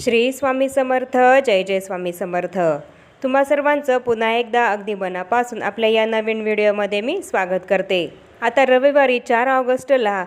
श्री स्वामी समर्थ जय जय स्वामी समर्थ. तुम्हा सर्वांचं पुन्हा एकदा अगदी मनापासून आपल्या या नवीन व्हिडिओमध्ये मी स्वागत करते. आता रविवारी चार ऑगस्टला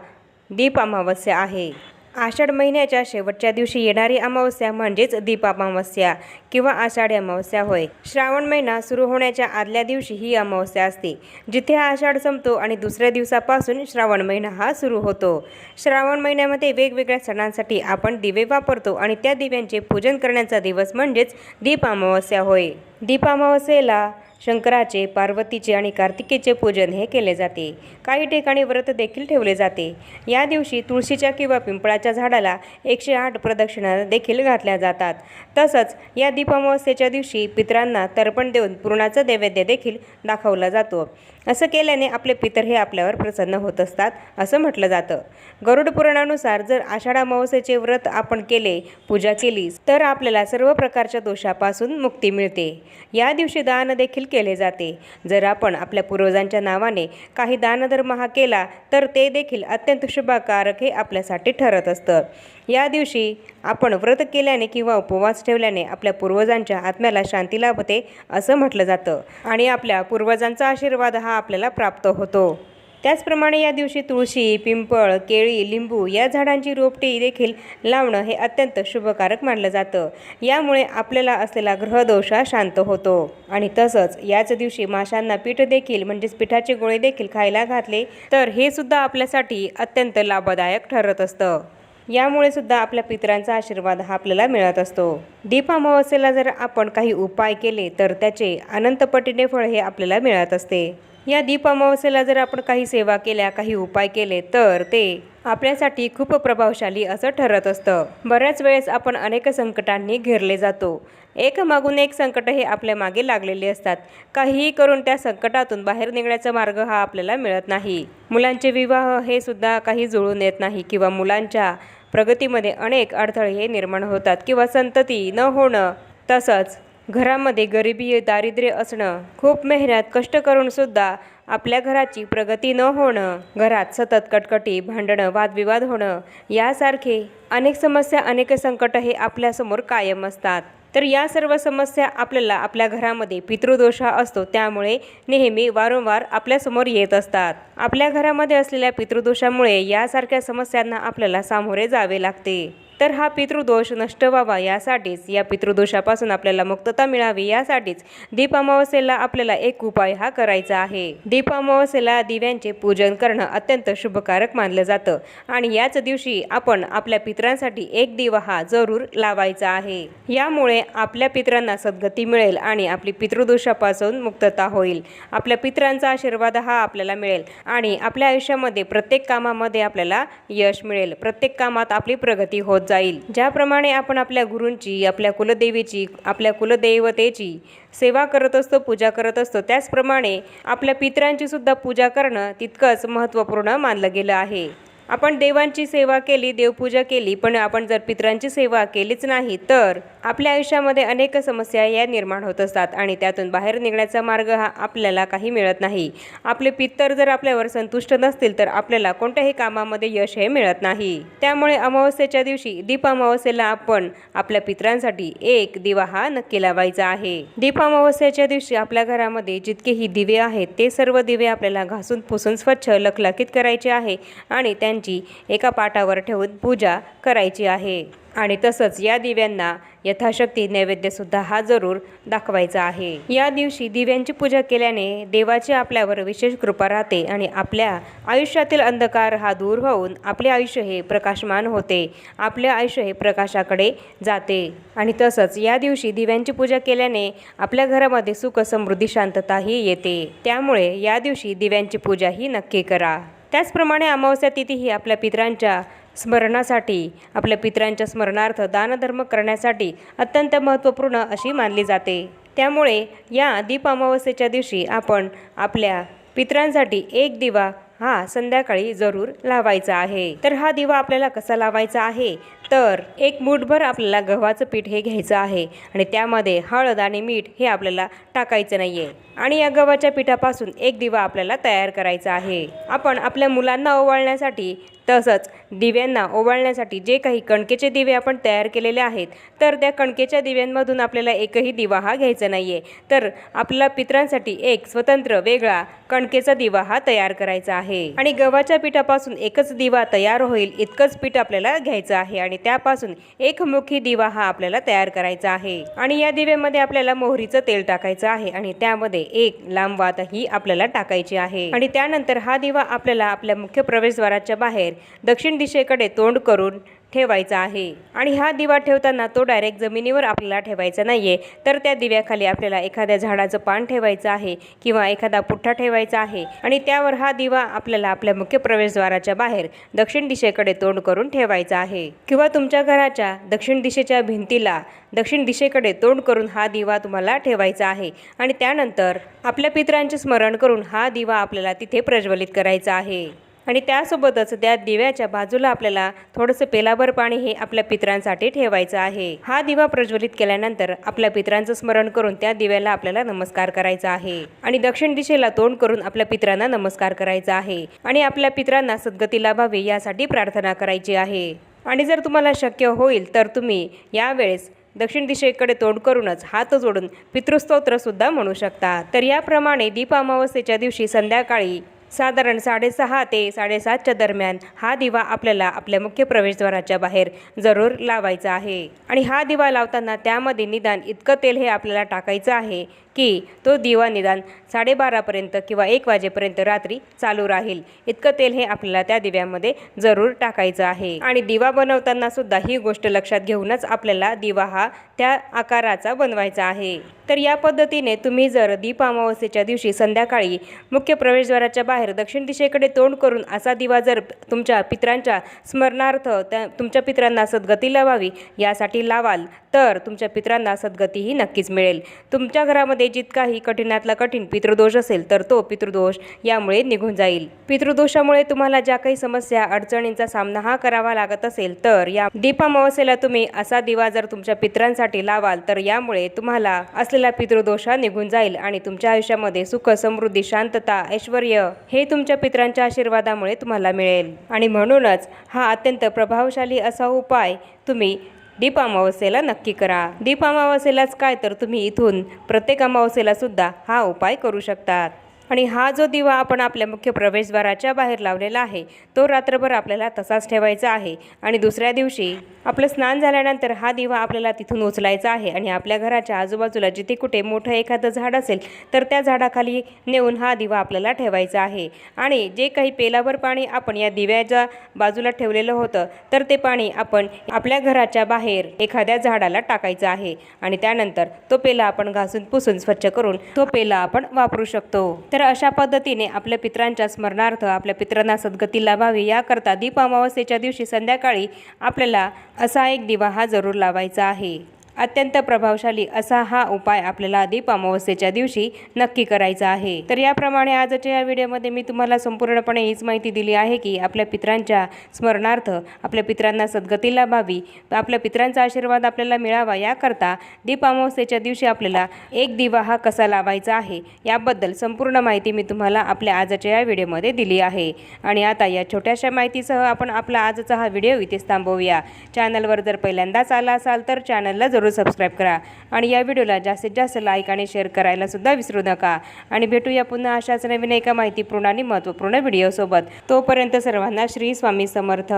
दीप अमावस्या आहे. आषाढ महिन्याच्या शेवटच्या दिवशी येणारी अमावस्या म्हणजेच दीप अमावस्या किंवा आषाढी अमावस्या होय. श्रावण महिना सुरू होण्याच्या आदल्या दिवशी ही अमावस्या असते जिथे आषाढ संपतो आणि दुसऱ्या दिवसापासून श्रावण महिना हा सुरू होतो. श्रावण महिन्यामध्ये वेगवेगळ्या सणांसाठी आपण दिवे वापरतो आणि त्या दिव्यांचे पूजन करण्याचा दिवस म्हणजेच दीप अमावस्या होय. दीप अमावस्येला शंकराचे पार्वतीचे आणि कार्तिकेचे पूजन हे केले जाते. काही ठिकाणी व्रत देखील ठेवले जाते. या दिवशी तुळशीच्या किंवा पिंपळाच्या झाडाला एकशे आठ प्रदक्षिणा देखील घातल्या जातात. तसंच या दीपामावस्येच्या दिवशी पितरांना तर्पण देऊन पूर्णाचा नैवेद्य देखील दाखवला जातो. असं केल्याने आपले पितर हे आपल्यावर प्रसन्न होत असतात असं म्हटलं जातं. गरुड पुराणानुसार जर आषाढ अमावस्येचे व्रत आपण केले पूजा केली तर आपल्याला सर्व प्रकारच्या दोषापासून मुक्ती मिळते. या दिवशी दान देखील केले जाते. जर आपण आपल्या पूर्वजांच्या नावाने काही दानधर्म हा केला तर ते देखील अत्यंत शुभकारक हे आपल्यासाठी ठरत असतं. या दिवशी आपण व्रत केल्याने किंवा उपवास ठेवल्याने आपल्या पूर्वजांच्या आत्म्याला शांती लाभते असं म्हटलं जातं. आणि आपल्या पूर्वजांचा आशीर्वाद हा आपल्याला प्राप्त होतो. त्याचप्रमाणे या दिवशी तुळशी पिंपळ केळी लिंबू या झाडांची रोपटी देखील लावणं हे अत्यंत शुभकारक मानलं जातं. यामुळे आपल्याला असलेला ग्रहदोष हा शांत होतो. आणि तसंच याच दिवशी माशांना पीठ देखील म्हणजेच पिठाचे गोळे देखील खायला घातले तर हे सुद्धा आपल्यासाठी अत्यंत लाभदायक ठरत असतं. यामुळे सुद्धा आपल्या पितरांचा आशीर्वाद हा आपल्याला मिळत असतो. दीप अमावस्येला जर आपण काही उपाय केले तर त्याचे अनंतपटीने फळ हे आपल्याला मिळत असते. या दीप अमावस्येला जर आपण काही सेवा केल्या काही उपाय केले तर ते आपल्यासाठी खूप प्रभावशाली असं ठरत असतं. बऱ्याच वेळेस आपण अनेक संकटांनी घेरले जातो. एक मागून एक संकट हे आपल्या मागे लागलेले असतात. काहीही करून त्या संकटातून बाहेर निघण्याचा मार्ग हा आपल्याला मिळत नाही. मुलांचे विवाह हे सुद्धा काही जुळून येत नाही किंवा मुलांच्या प्रगतीमध्ये अनेक अडथळे हे निर्माण होतात किंवा संतती न होणं तसंच घरामध्ये गरिबी दारिद्र्य असणं खूप मेहनत कष्ट करूनसुद्धा आपल्या घराची प्रगती न होणं घरात सतत कटकटी भांडणं वादविवाद होणं यासारखे अनेक समस्या अनेक संकट हे आपल्यासमोर कायम असतात. तर या सर्व समस्या आपल्याला आपल्या घरामध्ये पितृदोष हा असतो त्यामुळे नेहमी वारंवार आपल्यासमोर येत असतात. आपल्या घरामध्ये असलेल्या पितृदोषामुळे यासारख्या समस्यांना आपल्याला सामोरे जावे लागते. तर हा पितृदोष नष्ट व्हावा यासाठीच या पितृदोषापासून आपल्याला मुक्तता मिळावी यासाठीच दीप अमावस्येला आपल्याला एक उपाय हा करायचा आहे. दीप अमावस्येला दिव्यांचे पूजन करणं अत्यंत शुभकारक मानलं जातं आणि याच दिवशी आपण आपल्या पितरांसाठी एक दिवा हा जरूर लावायचा आहे. यामुळे आपल्या पितरांना सद्गती मिळेल आणि आपली पितृदोषापासून मुक्तता होईल. आपल्या पितरांचा आशीर्वाद हा आपल्याला मिळेल आणि आपल्या आयुष्यामध्ये प्रत्येक कामामध्ये आपल्याला यश मिळेल. प्रत्येक कामात आपली प्रगती होत जाईल. ज्याप्रमाणे आपण आपल्या गुरूंची आपल्या कुलदेवीची आपल्या कुलदैवतेची सेवा करत असतो पूजा करत असतो त्याचप्रमाणे आपल्या पितरांची सुद्धा पूजा करणं तितकंच महत्त्वपूर्ण मानलं गेलं आहे. आपण देवांची सेवा केली देवपूजा केली पण आपण जर पितरांची सेवा केलीच नाही तर आपल्या आयुष्यामध्ये अनेक समस्या या निर्माण होत असतात आणि त्यातून बाहेर निघण्याचा मार्ग हा आपल्याला काही मिळत नाही. आपले पितर जर आपल्यावर संतुष्ट नसतील तर आपल्याला कोणत्याही कामामध्ये यश हे मिळत नाही. त्यामुळे अमावस्येच्या दिवशी दीप अमावस्येला आपण आपल्या पितरांसाठी एक दिवा हा नक्की लावायचा आहे. दीप अमावस्येच्या दिवशी आपल्या घरामध्ये जितकेही दिवे आहेत ते सर्व दिवे आपल्याला घासून पुसून स्वच्छ लखलखीत करायचे आहे आणि त्यांची एका पाटावर ठेवून पूजा करायची आहे. आणि तसंच या दिव्यांना यथाशक्ती नैवेद्यसुद्धा हा जरूर दाखवायचा आहे. या दिवशी दिव्यांची पूजा केल्याने देवाची आपल्यावर विशेष कृपा राहते आणि आपल्या आयुष्यातील अंधकार हा दूर होऊन आपले आयुष्य हे प्रकाशमान होते. आपले आयुष्य हे प्रकाशाकडे जाते. आणि तसंच या दिवशी दिव्यांची पूजा केल्याने आपल्या घरामध्ये सुख समृद्धी शांतताही येते. त्यामुळे या दिवशी दिव्यांची पूजा ही नक्की करा. त्याचप्रमाणे अमावस्या तिथी ही आपल्या पितरांच्या स्मरणासाठी आपल्या पितरांच्या स्मरणार्थ दानधर्म करण्यासाठी अत्यंत महत्त्वपूर्ण अशी मानली जाते. त्यामुळे या दीप अमावस्येच्या दिवशी आपण आपल्या पितरांसाठी एक दिवा हा संध्याकाळी जरूर लावायचा आहे. तर हा दिवा आपल्याला कसा लावायचा आहे? तर एक मूठभर आपल्याला गव्हाचं पीठ हे घ्यायचं आहे आणि त्यामध्ये हळद आणि मीठ हे आपल्याला टाकायचं नाही आहे आणि या गव्हाच्या पिठापासून एक दिवा आपल्याला तयार करायचा आहे. आपण आपल्या मुलांना ओवाळण्यासाठी तसंच दिव्यांना ओवाळण्यासाठी जे काही कणकेचे दिवे आपण तयार केलेले आहेत तर त्या कणकेच्या दिव्यांमधून आपल्याला एकही दिवा हा घ्यायचा नाही आहे तर आपल्या पित्रांसाठी एक स्वतंत्र वेगळा कणकेचा दिवा हा तयार करायचा आहे. आणि गव्हाच्या पिठापासून एकच दिवा तयार होईल इतकंच पीठ आपल्याला घ्यायचं आहे आणि त्यापासून एकमुखी दिवा हा आपल्याला तयार करायचा आहे. आणि या दिव्यामध्ये आपल्याला मोहरीचं तेल टाकायचं आहे आणि त्यामध्ये एक लांब वात ही आपल्याला टाकायची आहे. आणि त्यानंतर हा दिवा आपल्याला आपल्या मुख्य प्रवेशद्वाराच्या बाहेर दक्षिण दिशेकडे तोंड करून ठेवायचा आहे. आणि हा दिवा ठेवताना तो डायरेक्ट जमिनीवर आपल्याला ठेवायचा नाही आहे तर त्या दिव्याखाली आपल्याला एखाद्या झाडाचं पान ठेवायचं आहे किंवा एखादा पुठ्ठा ठेवायचा आहे. आणि त्यावर हा दिवा आपल्याला आपल्या मुख्य प्रवेशद्वाराच्या बाहेर दक्षिण दिशेकडे तोंड करून ठेवायचा आहे. किंवा तुमच्या घराच्या दक्षिण दिशेच्या भिंतीला दक्षिण दिशेकडे तोंड करून हा दिवा तुम्हाला ठेवायचा आहे. आणि त्यानंतर आपल्या पितरांचे स्मरण करून हा दिवा आपल्याला तिथे प्रज्वलित करायचा आहे. आणि त्यासोबतच त्या दिव्याच्या बाजूला आपल्याला थोडंसं पेलाभर पाणी हे आपल्या पितरांसाठी ठेवायचं आहे. हा दिवा प्रज्वलित केल्यानंतर आपल्या पितरांचं स्मरण करून त्या दिव्याला आपल्याला नमस्कार करायचा आहे. आणि दक्षिण दिशेला तोंड करून आपल्या पित्रांना नमस्कार करायचा आहे. आणि आपल्या पित्रांना सद्गती लाभावी यासाठी प्रार्थना करायची आहे. आणि जर तुम्हाला शक्य होईल तर तुम्ही यावेळेस दक्षिण दिशेकडे तोंड करूनच हात जोडून पितृस्तोत्र सुद्धा म्हणू शकता. तर याप्रमाणे दीप अमावस्येच्या दिवशी संध्याकाळी साधारण साडेसहा ते साडेसातच्या दरम्यान हा दिवा आपल्याला आपल्या मुख्य प्रवेशद्वाराच्या बाहेर जरूर लावायचा आहे. आणि हा दिवा लावताना त्यामध्ये निदान इतकं तेल हे आपल्याला टाकायचं आहे की तो दिवा निदान साडेबारापर्यंत किंवा एक वाजेपर्यंत रात्री चालू राहील. इतकं तेल हे आपल्याला त्या दिव्यामध्ये जरूर टाकायचं आहे. आणि दिवा बनवताना सुद्धा ही गोष्ट लक्षात घेऊनच आपल्याला दिवा हा त्या आकाराचा बनवायचा आहे. तर या पद्धतीने तुम्ही जर दीप अमावस्येच्या दिवशी संध्याकाळी मुख्य प्रवेशद्वाराच्या बाहेर दक्षिण दिशेकडे तोंड करून असा दिवा जर तुमच्या पित्रांच्या स्मरणार्थ त्या तुमच्या पित्रांना सद्गती लावावी यासाठी लावाल तर तुमच्या पित्रांना सद्गतीही नक्कीच मिळेल. तुमच्या घरामध्ये जितकाही कठीणातला कठीण पितृदोष असेल तर तो पितृदोष यामुळे निघून जाईल. पितृदोषामुळे तुम्हाला ज्या काही समस्या अडचणींचा सामना हा करावा लागत असेल तर या दीपामावस्येला तुम्ही असा दिवा जर तुमच्या पित्रांसाठी लावाल तर यामुळे तुम्हाला असलेला पितृदोष हा निघून जाईल आणि तुमच्या आयुष्यामध्ये सुख समृद्धी शांतता ऐश्वर हे तुमच्या पित्रांच्या आशीर्वादामुळे तुम्हाला मिळेल. आणि म्हणूनच हा अत्यंत प्रभावशाली असा उपाय तुम्ही दीप अमावस्येला नक्की करा. दीप अमावस्येलाच काय तर तुम्ही इथून प्रत्येक अमावस्येला सुद्धा हा उपाय करू शकतात. आणि हा जो दिवा आपण आपल्या मुख्य प्रवेशद्वाराच्या बाहेर लावलेला आहे तो रात्रभर आपल्याला तसाच ठेवायचा आहे. आणि दुसऱ्या दिवशी आपलं स्नान झाल्यानंतर हा दिवा आपल्याला तिथून उचलायचा आहे. आणि आपल्या घराच्या आजूबाजूला जिथे कुठे मोठं एखादं झाड असेल तर त्या झाडाखाली नेऊन हा दिवा आपल्याला ठेवायचा आहे. आणि जे काही पेलाभर पाणी आपण या दिव्याच्या बाजूला ठेवलेलं होतं तर ते पाणी आपण आपल्या घराच्या बाहेर एखाद्या झाडाला टाकायचं आहे. आणि त्यानंतर तो पेला आपण घासून पुसून स्वच्छ करून तो पेला आपण वापरू शकतो. तर अशा पद्धतीने आपल्या पित्रांच्या स्मरणार्थ आपल्या पित्रांना सद्गती लाभावी. याकरता दीप अमावस्येच्या दिवशी संध्याकाळी आपल्याला असा एक दिवा हा जरूर लावायचा आहे. अत्यंत प्रभावशाली असा हा उपाय आपल्याला दीप अमावस्येच्या दिवशी नक्की करायचा आहे. तर याप्रमाणे आजच्या या व्हिडिओमध्ये मी तुम्हाला संपूर्णपणे हीच माहिती दिली आहे की आपल्या पित्रांच्या स्मरणार्थ आपल्या पित्रांना सद्गती लाभावी आपल्या पित्रांचा आशीर्वाद आपल्याला मिळावा याकरता दीप अमावस्येच्या दिवशी आपल्याला एक दिवा हा कसा लावायचा आहे याबद्दल संपूर्ण माहिती मी तुम्हाला आपल्या आजच्या या व्हिडिओमध्ये दिली आहे. आणि आता या छोट्याशा माहितीसह आपण आपला आजचा हा व्हिडिओ इथेच थांबवूया. चॅनलवर जर पहिल्यांदाच आला असाल तर चॅनलला जरूर सबस्क्राईब करा. आणि या व्हिडिओला जास्तीत जास्त लाईक आणि शेअर करायलासुद्धा विसरू नका. आणि भेटूया पुन्हा अशाच नवीन एका माहितीपूर्ण आणि महत्त्वपूर्ण व्हिडिओसोबत तोपर्यंत सर्वांना श्री स्वामी समर्थ.